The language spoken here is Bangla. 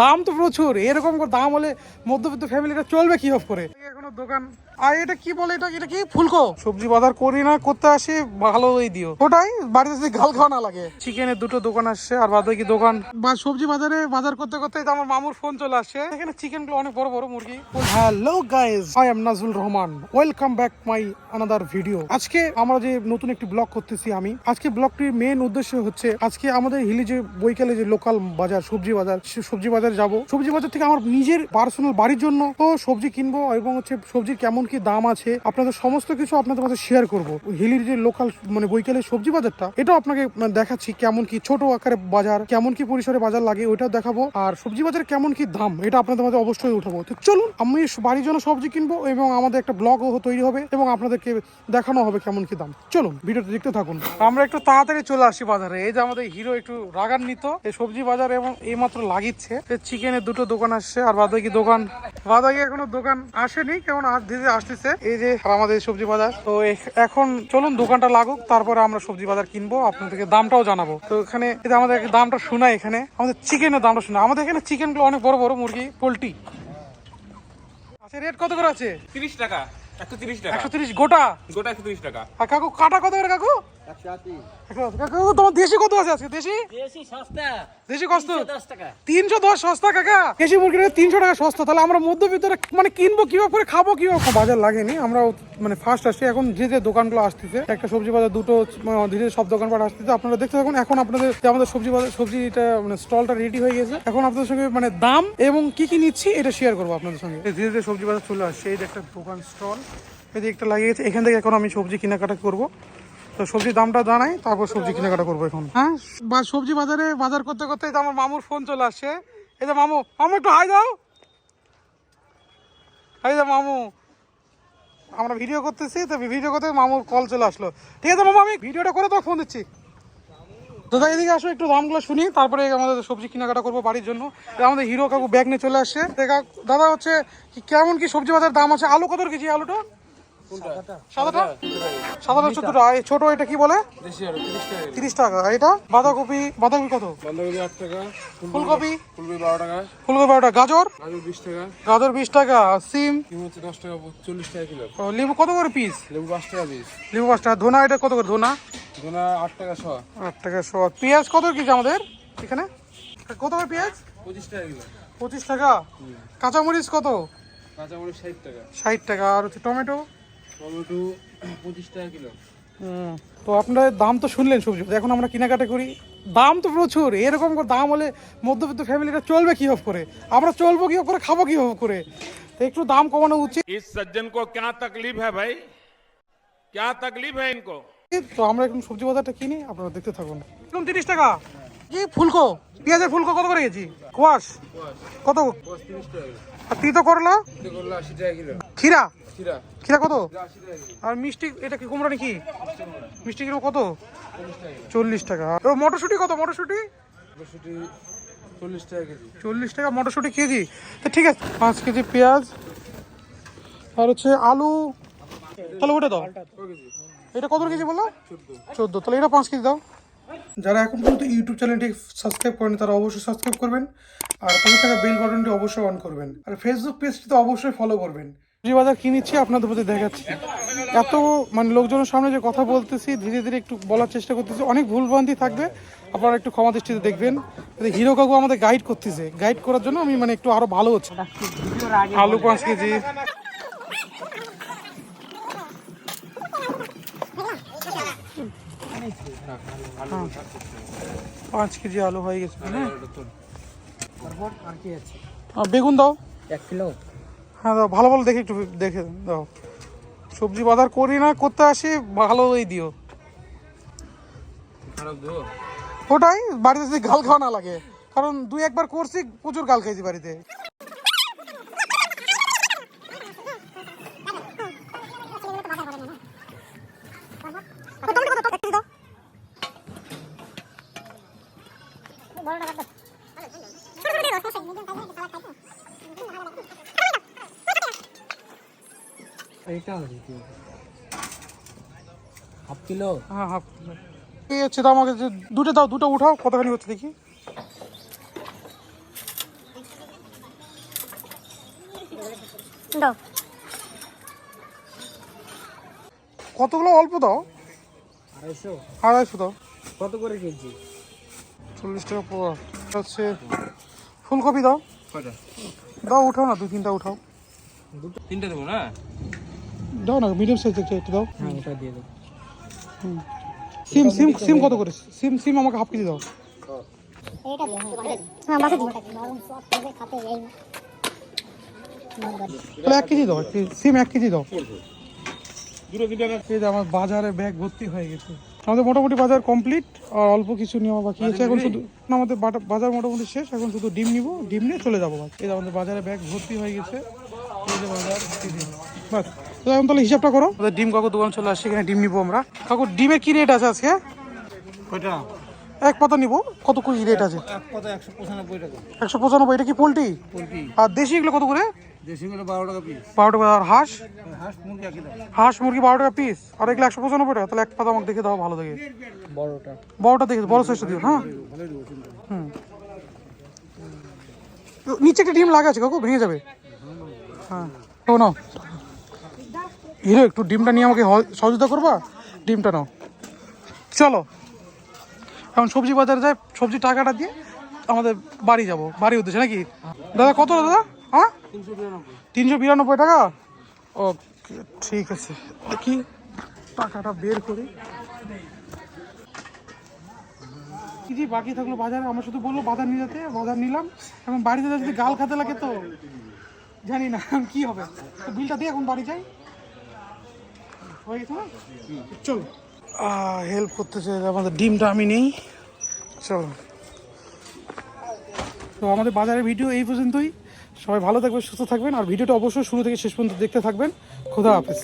দাম তো প্রচুর। এরকম দাম হলে মধ্যবিত্ত ফ্যামিলিটা চলবে কি অফ করে? এখনও দোকান আর এটা কি বলে এটা? এটা কি? ফুলকো? সবজি বাজার করি না করতে আসি ভালোই দিও। ওটাই? বাড়িতে যদি গাল খাওয়া না লাগে। চিকেনের দুটো দোকান আসছে আর বাদ কি দোকান। বা সবজি বাজারে বাজার করতে করতে আমার মামুর ফোন চলে আসছে এখানে চিকেনগুলো অনেক বড় বড় মুরগি। Hello guys I am Nazul Rahman welcome back my another video আজকে আমরা যে নতুন একটি ব্লগ করতেছি আমি আজকে ব্লগটির মেন উদ্দেশ্য হচ্ছে আজকে আমাদের হিলি যে বৈকালে যে লোকাল বাজার সবজি বাজার সবজি বাজার যাব। সবজি বাজার থেকে আমার নিজের পার্সোনাল বাড়ির জন্য তো সবজি কিনবো এবং হচ্ছে সবজির কেমন কি দাম আছে? আপনাদের সমস্ত কিছু আপনাদের কাছে শেয়ার করব। হিলির যে লোকাল মানে বৈকালের সবজি বাজারটা, এটাও আপনাকে দেখাচ্ছি কেমন কি ছোট আকারে বাজার, কেমন কি পরিসরে বাজার লাগে, ওইটাও দেখাবো। আর সবজি বাজার কেমন কি দাম, এটা আপনাদের মাঝে অবশ্যই উঠাবো। তো চলুন, আমি বাড়ির জন্য সবজি কিনবো এবং আমাদের একটা ব্লগও তৈরি হবে এবং আপনাদেরকে দেখানো হবে কেমন কি দাম। চলুন ভিডিওটা দেখতে থাকুন। আমরা একটু তাড়াতাড়ি চলে আসি বাজারে। এই যে আমাদের হিরো একটু রাগান্বিত। এই সবজি বাজার এবং এই মাত্র লাগিচ্ছে। চিকেনের দুটো দোকান আসছে, আর বাদবাকি দোকান, বাদবাকি এখনও দোকান আসেনি কেমন আজ ধীরে আসতেছে। এই যে আমাদের সবজি বাজার। তো এখ- এখন চলুন দোকানটা লাগুক তারপরে আমরা সবজি বাজার কিনবো আপনাদেরকে দামটাও জানাব। তো এখানে আমাদের দামটা শোনায় এখানে। আমাদের চিকেনের দামটা শোনা আমাদের এখানে চিকেনগুলো অনেক বড় বড় মুরগি পোলট্রি। আচ্ছা রেট কত করে আছে? তিরিশ টাকা একশো তিরিশ টাকা। একশো তিরিশ গোটা? গোটা একশো তিরিশ টাকা। আর কাকু কাটা কত করে কাকু? তোমার দেশি কত আছে আজকে? দেশি? দেশি কষ্ট? তিনশো দশ সস্তা কাকা? দেশি মুরগির তিনশো টাকা সস্তা। তাহলে আমরা মধ্যবিত্তরা মানে কিনবো কীভাবে করে খাব কীভাবে বাজার লাগেনি? আমরা মানে ফার্স্ট আসছি। এখন যে যে দোকানগুলো আসতেছে একটা সবজি বাজার দুটো মানে ধীরে সব দোকানপাট আসতেছে। আপনারা দেখতে থাকুন এখন আপনাদের আমাদের সবজি বাজার সবজিটা মানে স্টলটা রেডি হয়ে গেছে। এখন আপনাদের সঙ্গে মানে দাম এবং কি কি নিচ্ছি এটা শেয়ার করব আপনাদের সঙ্গে। ধীরে ধীরে সবজি বাজার চলে আসছে এই একটা দোকান স্টল এই একটা লাগিয়ে গেছে এখান থেকে এখন আমি সবজি কেনাকাটা করব। তো সবজির দামটা জানাই, তারপর সবজি কেনাকাটা করব এখন। হ্যাঁ? বা সবজি বাজারে, বাজার করতে করতে যে আমার মামুর ফোন চলে আসছে। এই যে মামু মামু একটু হাই দাও। এই যে মামু, আমরা ভিডিও করতেছি, তো ভিডিও করতে মামুর কল চলে আসলো। ঠিক আছে মামু, আমি ভিডিওটা করে তো ফোন দিচ্ছি। দাদা এদিকে আসো, একটু দামগুলো শুনি। তারপরে আমাদের সবজি কেনাকাটা করব বাড়ির জন্য। আমাদের হিরো কাকু ব্যাগ নিয়ে চলে আসছে। তো দাদা হচ্ছে কেমন কি সবজি বাজার দাম আছে? আলু কত কেজি আলুটা? সাদাটা? ছোট এটা কি বলে? তিরিশ টাকা। এটা? বাঁধাকপি বাঁধাকপি কত? বাঁধাকপি আট টাকা ফুলকপি ফুলকপি? বারো টাকা। ফুলকপি গাজর? বিশ টাকা। গাজর বিশ টাকা। সিম? হচ্ছে দশ টাকা চল্লিশ টাকা কিলো। লেবু কত করে পিস লেবু পাঁচ টাকা পিস লেবু পাঁচ টাকা। ধনা এটা কত করে? ধনা? ধনা আট টাকা শ। আট টাকা শো। পেঁয়াজ কত কেজি আমাদের? এখানে? কত করে পেঁয়াজ? পঁচিশ টাকা কিলো। পঁচিশ টাকা? কাঁচামরিচ কত? কাঁচামরিচ ষাট টাকা। ষাট টাকা। আর হচ্ছে টমেটো? টমেটো পঁচিশ টাকা কিলো হুম, তো আপনাদের দাম তো শুনলেন সবজি এখন আমরা কেনাকাটা করি দাম তো প্রচুর এরকম করে দাম হলে মধ্যবিত্ত ফ্যামিলিটা চলবে কি অফ করে আমরা চলবো কি করে খাবো কি অফ করে তো একটু দাম কমানো উচিত इस सज्जन को क्या तकलीफ है भाई क्या तकलीफ है इनको তো আমরা এখন সবজি বাজারটা কিনি আপনারা দেখতে থাকুন এখন তিরিশ টাকা কি ফুলকো পেঁয়াজের ফুলকো কত করে গেছি কোয়াশ কত তিরিশ টাকা কিলো আর করলা? এতে করল খিরা খিরা কত? আর মিষ্টি এটা কি কুমড়া নাকি? মিষ্টি কিলো কত? চল্লিশ টাকা ও মটরশুঁটি কত? মটরশুঁটি? চল্লিশ টাকা মটরশুঁটি কেজি। তো ঠিক আছে পাঁচ কেজি পেঁয়াজ। আর হচ্ছে আলু। তাহলে ওটা দাও। এটা কত কেজি বলল? চোদ্দ। তাহলে এটা পাঁচ কেজি দাও। যারা এখন পর্যন্ত ইউটিউব চ্যানেলটি সাবস্ক্রাইব করেন তারা অবশ্যই সাবস্ক্রাইব করবেন। আর পাশে থাকা বেল বাটনটি অবশ্যই অন করবেন। আর ফেসবুক পেজটি তো অবশ্যই ফলো করবেন। সবজি বাজার কি নিচ্ছি আপনাদের প্রতি দেখাচ্ছি। এত মানে লোকজনের সামনে যে কথা বলতেছি ধীরে ধীরে একটু বলার চেষ্টা করতেছি। অনেক ভুলভ্রান্তি থাকবে আপনারা একটু ক্ষমা দৃষ্টিতে দেখবেন। হিরো কাকু আমাদের গাইড করতেছে। গাইড করার জন্য আমি মানে একটু আরও ভালো হচ্ছে। আলু পাঁচ কেজি। পাঁচ কেজি আলু হয়ে গেছে হ্যাঁ আর কি আছে বেগুন দাও। এক কিলো। হ্যাঁ দাও ভালো ভালো দেখে একটু দেখে দাও। সবজি বাজার করি না করতে আসি ভালোই দিও। ওটাই বাড়িতে যদি গাল খাওয়া না লাগে। কারণ দুই একবার করছি প্রচুর গাল খাইছি বাড়িতে। Half kilo? হ্যাঁ হাফ এই হচ্ছে দাও আমাকে দুটো দাও দুটো উঠাও কতখানি হচ্ছে দেখি। কতগুলো অল্প দাও? আড়াইশো। আড়াইশো দাও। কত করে কিনছি চল্লিশ টাকা পোয়া। হচ্ছে ফুলকপি দাও। কয়টা? দাও উঠাও না দুই তিনটা উঠাও। তিনটা দেবো না? দাও না মিডিয়াম সাইজ একটু একটু দাও। হ্যাঁ ওটা দিয়ে দেবো। সিম সিম সিম কত করে? সিম সিম আমাকে হাফ কেজি দাও। হ্যাঁ এই তাহলে এক কেজি দাও সিম এক কেজি দাও। এই আমার বাজারে ব্যাগ ভর্তি হয়ে গেছে। আমাদের মোটামুটি বাজার কমপ্লিট আর অল্প কিছু নেওয়া বাকি আছে। এখন শুধু না, আমাদের বাটা- বাজার মোটামুটি শেষ এখন শুধু ডিম নিব ডিম নিয়ে চলে যাব বাস। এই আমাদের বাজারে ব্যাগ ভর্তি হয়ে গেছে। এই যে বাজার বাস। তো এখন তাহলে হিসাবটা করো। আমাদের ডিম কাকু দোকান চলে আসছে এখানে ডিম নিবো আমরা। কাকু ডিমের কি রেট আছে আজকে? কয়টা? এক পাতা নিব। কত কি রেট আছে? এক একশো পঁচানব্বই টাকা। একশো পঁচানব্বই এটা কি পোলট্রি? পোলট্রি। আর দেশিগুলো কত করে? বারো টাকা আর হাঁস? হাঁস মুরগি একই দাম হাঁস মুরগি বারো টাকা পিস আর এগুলো একশো পঁচানব্বই টাকা। তাহলে এক পাতা আমাকে দেখে দাও ভালো দেখে। বড়টা। বড়টা দেখে বড় সাইজটা দিও হ্যাঁ? হুম। নিচে একটা ডিম লাগা আছে কাকু? ভেঙে যাবে? হ্যাঁ। তো নাও। হিরো একটু ডিমটা নিয়ে আমাকে সহযোগিতা করবা? ডিমটা নাও। চলো। এখন সবজি বাজারে যাই সবজি টাকাটা দিয়ে আমাদের বাড়ি যাব। বাড়ি উদ্দেশ্যে নাকি? দাদা কত দাদা? হ্যাঁ? তিনশো বিরানব্বই টাকা? ওকে, ঠিক আছে। দেখি, টাকাটা বের করি। কি বাকি থাকল বাজারে? আমার শুধু বলল বাজার নিয়ে যেতে, বাজার নিলাম। এখন বাড়িতে যদি গাল খাতে লাগে তো জানি না কি হবে। তো বিলটা দিয়ে এখন বাড়ি যাই। হয়ে গেছে চলো। হেল্প করতে চাই আমাদের ডিমটা আমি নেই। চলো। তো আমাদের বাজারের ভিডিও এই পর্যন্তই। সবাই ভালো থাকবেন, সুস্থ থাকবেন, আর ভিডিওটা অবশ্যই শুরু থেকে শেষ পর্যন্ত দেখতে থাকবেন। খোদা হাফেজ।